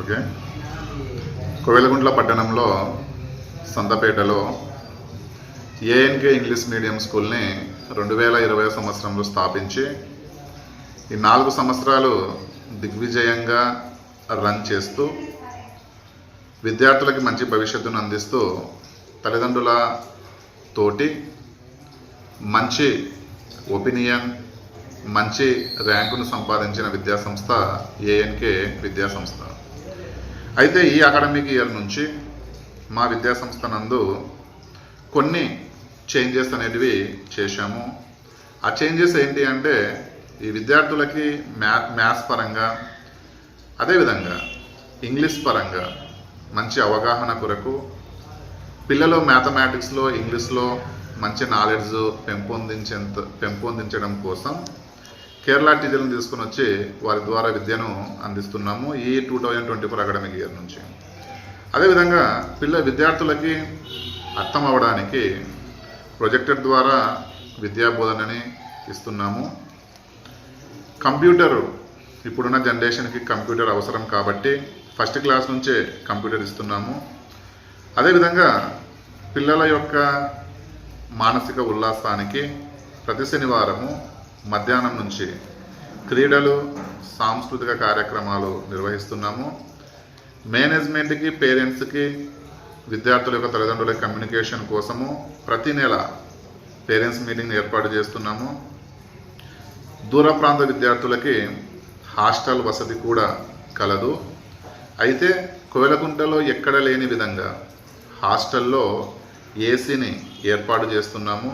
Okay. కోవెలగుంట్ల పట్టణంలో సంతపేటలో ANK English medium స్కూల్ని రెండు వేల ఇరవై సంవత్సరంలో స్థాపించి ఈ నాలుగు సంవత్సరాలు దిగ్విజయంగా రన్ చేస్తూ విద్యార్థులకి మంచి భవిష్యత్తును అందిస్తూ తల్లిదండ్రుల తోటి మంచి ఒపీనియన్ మంచి ర్యాంకును సంపాదించిన విద్యాసంస్థ ఏఎన్కే విద్యాసంస్థ. అయితే ఈ అకాడమిక్ ఇయర్ నుంచి మా విద్యాసంస్థ నందు కొన్ని చేంజెస్ అనేటివి చేశాము. ఆ చేంజెస్ ఏంటి అంటే ఈ విద్యార్థులకి మ్యా మ్యాథ్స్ పరంగా అదేవిధంగా ఇంగ్లీష్ పరంగా మంచి అవగాహన కొరకు పిల్లలు మ్యాథమెటిక్స్లో ఇంగ్లీష్లో మంచి నాలెడ్జ్ పెంపొందించేంత పెంపొందించడం కోసం కేరళ టీచర్లను తీసుకుని వచ్చి వారి ద్వారా విద్యను అందిస్తున్నాము ఈ two thousand twenty four academic year నుంచి. అదేవిధంగా పిల్ల విద్యార్థులకి అర్థం అవ్వడానికి ప్రొజెక్టర్ ద్వారా విద్యా బోధనని ఇస్తున్నాము. కంప్యూటర్ ఇప్పుడున్న జనరేషన్కి కంప్యూటర్ అవసరం కాబట్టి ఫస్ట్ క్లాస్ నుంచే కంప్యూటర్ ఇస్తున్నాము. అదేవిధంగా పిల్లల యొక్క మానసిక ఉల్లాసానికి ప్రతి శనివారము మధ్యాహ్నం నుంచి క్రీడలు సాంస్కృతిక కార్యక్రమాలు నిర్వహిస్తున్నాము. మేనేజ్మెంట్కి పేరెంట్స్కి విద్యార్థుల యొక్క తల్లిదండ్రుల కమ్యూనికేషన్ కోసము ప్రతి నెల పేరెంట్స్ మీటింగ్ ఏర్పాటు చేస్తున్నాము. దూర ప్రాంత విద్యార్థులకి హాస్టల్ వసతి కూడా కలదు. అయితే కోవెలకుంటలో ఎక్కడ లేని విధంగా హాస్టల్లో ఏసీని ఏర్పాటు చేస్తున్నాము.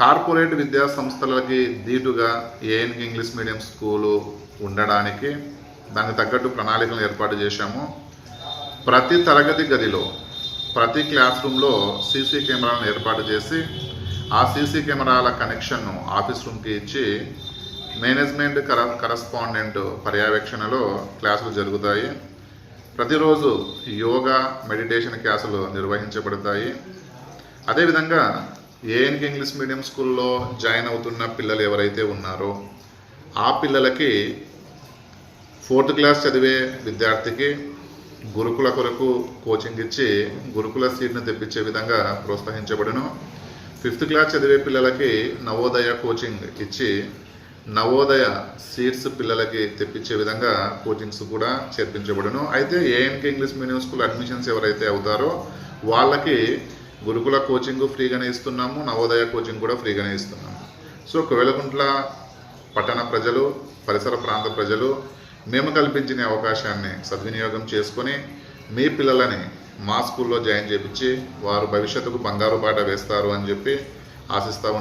కార్పొరేట్ విద్యా సంస్థలకి దీటుగా ఏఎన్కి ఇంగ్లీష్ మీడియం స్కూలు ఉండడానికి దానికి తగ్గట్టు ప్రణాళికలు ఏర్పాటు చేశాము. ప్రతి తరగతి గదిలో ప్రతి క్లాస్ రూమ్లో సీసీ కెమెరాలను ఏర్పాటు చేసి ఆ సీసీ కెమెరాల కనెక్షన్ను ఆఫీస్ రూమ్కి ఇచ్చి మేనేజ్మెంట్ కర కరస్పాండెంట్ పర్యవేక్షణలో క్లాసులు జరుగుతాయి. ప్రతిరోజు యోగా మెడిటేషన్ క్లాసులు నిర్వహించబడతాయి. అదేవిధంగా ఏఎన్కి ఇంగ్లీష్ మీడియం స్కూల్లో జాయిన్ అవుతున్న పిల్లలు ఎవరైతే ఉన్నారో ఆ పిల్లలకి ఫోర్త్ క్లాస్ చదివే విద్యార్థికి గురుకుల కొరకు కోచింగ్ ఇచ్చి గురుకుల సీట్ను తెప్పించే విధంగా ప్రోత్సహించబడును. ఫిఫ్త్ క్లాస్ చదివే పిల్లలకి నవోదయ కోచింగ్ ఇచ్చి నవోదయ సీట్స్ పిల్లలకి తెప్పించే విధంగా కోచింగ్స్ కూడా చేర్పించబడును. అయితే ఏఎన్కే ఇంగ్లీష్ మీడియం స్కూల్ అడ్మిషన్స్ ఎవరైతే అవుతారో వాళ్ళకి గురుకుల కోచింగ్ ఫ్రీగానే ఇస్తున్నాము నవోదయ కోచింగ్ కూడా ఫ్రీగానే ఇస్తున్నాము. సో కోవెలకుంట్ల పట్టణ ప్రజలు పరిసర ప్రాంత ప్రజలు మేము కల్పించిన అవకాశాన్ని సద్వినియోగం చేసుకొని మీ పిల్లలని మా స్కూల్లో జాయిన్ చేపించి వారు భవిష్యత్తుకు బంగారు బాట వేస్తారు అని చెప్పి ఆశిస్తా ఉన్నాను